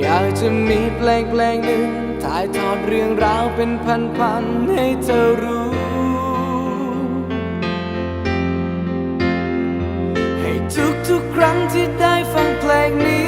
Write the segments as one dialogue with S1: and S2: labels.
S1: อยากจะมีเพลงเพลงหนึ่งถ่ายทอดเรื่องราวเป็นพันๆให้เธอรู้ ให้ทุกๆครั้งที่ได้ฟังเพลงนี้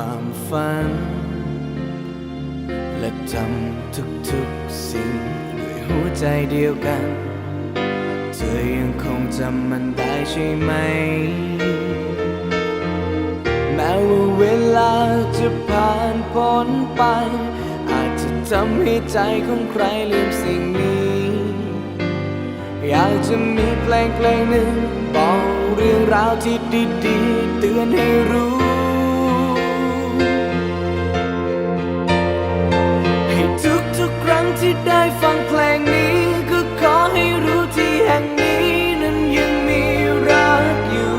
S1: ความฝัน และทำทุกๆสิ่งด้วยหัวใจเดียวกัน เธอยังคงจำมันได้ใช่ไหม แม้ว่าเวลาจะผ่านพ้นไป อาจจะทำให้ใจของใครลืมสิ่งนี้ อยากจะมีเพลงเพลงหนึ่งบอกเรื่องราวที่ดีๆ เตือนให้รู้ ที่ได้ฟังเพลงนี้ ก็ขอให้รู้ที่แห่งนี้นั้นยังมีรักอยู่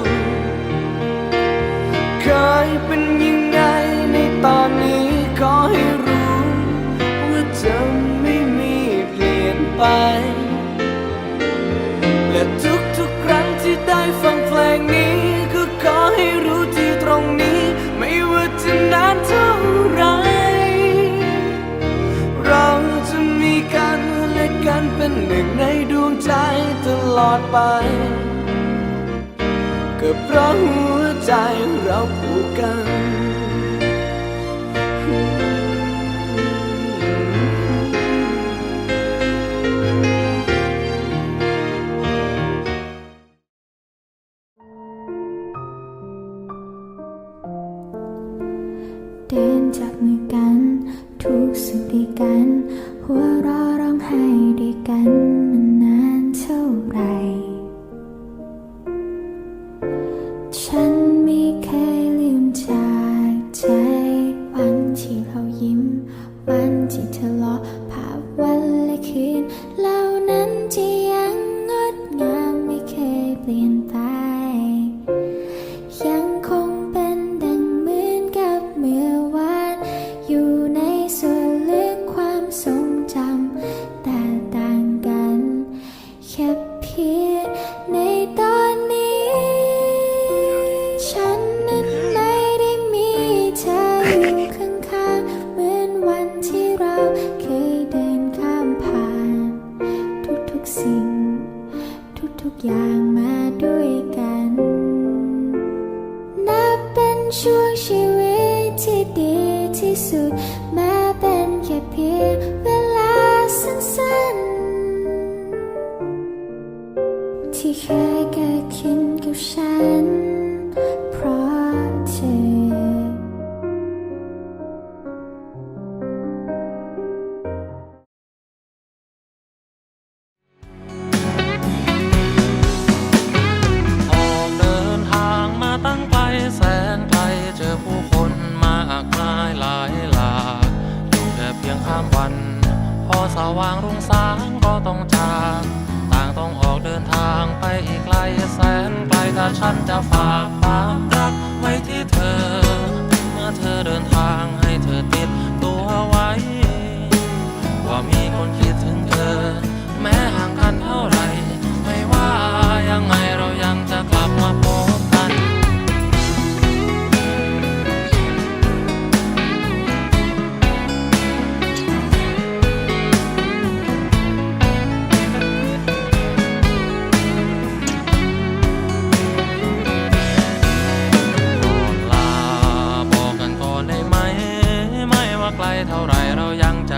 S1: เคยเป็นยังไงในตอนนี้ขอให้รู้ ว่าจะไม่มีเปลี่ยนไป เป็นหนึ่งในดวงใจตลอดไป ก็เพราะหัวใจเราผูกกัน
S2: จ ช่วงชีวิตที่ดีที่สุด แม้เป็นแค่เพียงเวลาสั้นๆ ที่เคยเกิดขึ้นกับฉัน เพราะเธอ
S3: สว่างรุ่งสางก็ต้องจากต่างต้องออกเดินทางไปอีกไกลแสนไกลถ้าฉันจะฝากความรัก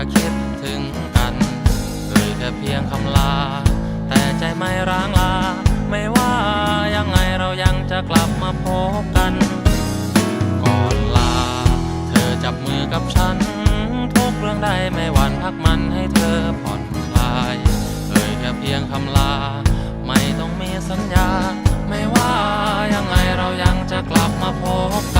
S3: จะคิดถึงกันหรือแค่เพียงคำลา แต่ใจไม่ร้างลา ไม่ว่ายังไงเรายังจะกลับมาพบกัน ก่อนลา เธอจับมือกับฉัน ทุกเรื่องได้ไม่หวั่นพักมันให้เธอผ่อนคลายเอ่ยแค่เพียงคำลา ไม่ต้องมีสัญญา ไม่ว่ายังไงเรายังจะกลับมาพบกัน